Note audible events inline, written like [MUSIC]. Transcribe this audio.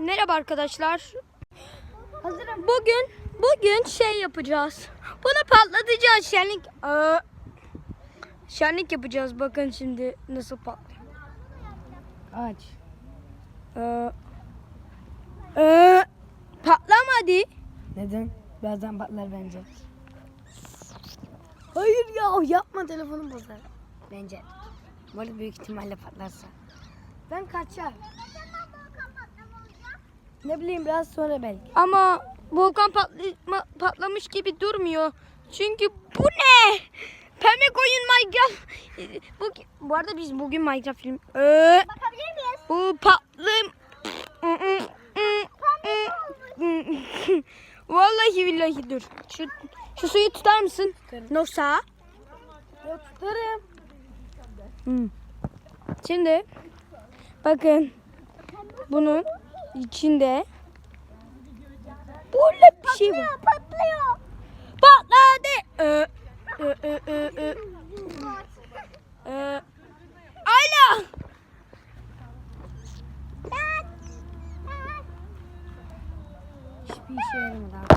Merhaba arkadaşlar. Hazırım. Bugün bugün şey yapacağız. Bunu patlatacağız şenlik. Aa, şenlik yapacağız. Bakın şimdi nasıl patlıyor. Aç. Aa, aa, patlamadı. Neden? Birazdan patlar bence. Hayır ya yapma telefonum bozar. Bence. Arada büyük ihtimalle patlarsa. Ben kaçar. Ne bileyim biraz sonra belki. Ama volkan patlama, patlamış gibi durmuyor. Çünkü bu ne? Pembe koyun Minecraft. Bu, bu arada biz bugün Minecraft film. Ee, Bakabilir miyiz? bu patlım. [LAUGHS] Vallahi billahi dur. Şu şu suyu tutar mısın? Nosa. Yok tutarım. Hmm. Şimdi bakın bunun içinde böyle bir şey var. Patlıyor. Patladı. Ee, ö, ö, ö, ö. Ee, Ayla. Hiçbir işe yaramadı.